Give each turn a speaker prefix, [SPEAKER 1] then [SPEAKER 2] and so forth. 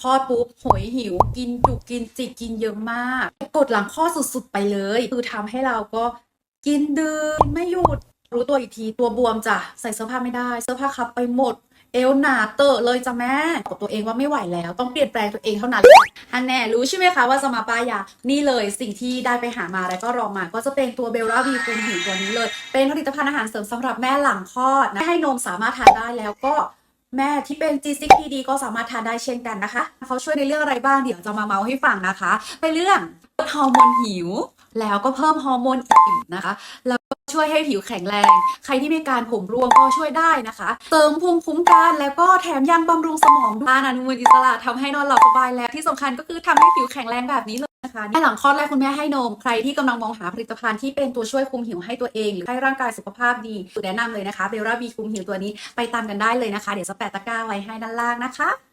[SPEAKER 1] คลอดปุ๊บโหยหิว กินจุกกินจิกกินเยอะมาก กดหลังคลอดสุดๆไปเลย คือทำให้เราก็กินดื่มไม่หยุดรู้ตัวอีกทีตัวบวมจ้ะใส่เสื้อผ้าไม่ได้ เสื้อผ้าคับไปหมด เอวหนาเตอะเลยจ้ะแม่บอกตัวเองว่าไม่ไหวแล้ว ต้องเปลี่ยนแปลงตัวเองเท่านั้นอันแน่รู้ใช่ไหมคะว่าจะมาป้ายยานี่เลยสิ่งที่ได้ไปหามาแล้วก็รองมา ก็จะเป็นตัวเบลล่าวีคุมหิวตัวนี้เลย เป็นผลิตภัณฑ์อาหารเสริมสำหรับแม่หลังคลอดนะให้นมสามารถทานได้แล้วก็ แม่ที่เป็น G6PD ก็สามารถทานได้เช่นกันนะคะ เขาช่วยในเรื่องอะไรบ้างเดี๋ยวจะมาเมาให้ฟังนะคะ ไปเรื่องลดฮอร์โมนหิว แล้วก็เพิ่มฮอร์โมนอิ่มนะคะแล้ว ช่วยให้ผิวแข็งแรง ใครที่มีการผมร่วงก็ช่วยได้นะคะ เติมภูมิคุ้มกันแล้วก็แถมยังบำรุงสมองทานอนุมูลอิสระทำให้นอนหลับสบายแล้วที่สำคัญก็คือทำให้ผิวแข็งแรงแบบนี้เลยนะคะในหลังคลอดแรกคุณแม่ให้นม ใครที่กำลังมองหาผลิตภัณฑ์ที่เป็นตัวช่วยคุมหิวให้ตัวเอง หรือให้ร่างกายสุขภาพดีแนะนำเลยนะคะเบลล่าบีคุมหิวตัวนี้ไปตามกันได้เลยนะคะ เดี๋ยวจะแปะตะกร้าไว้ให้ด้านล่างนะคะ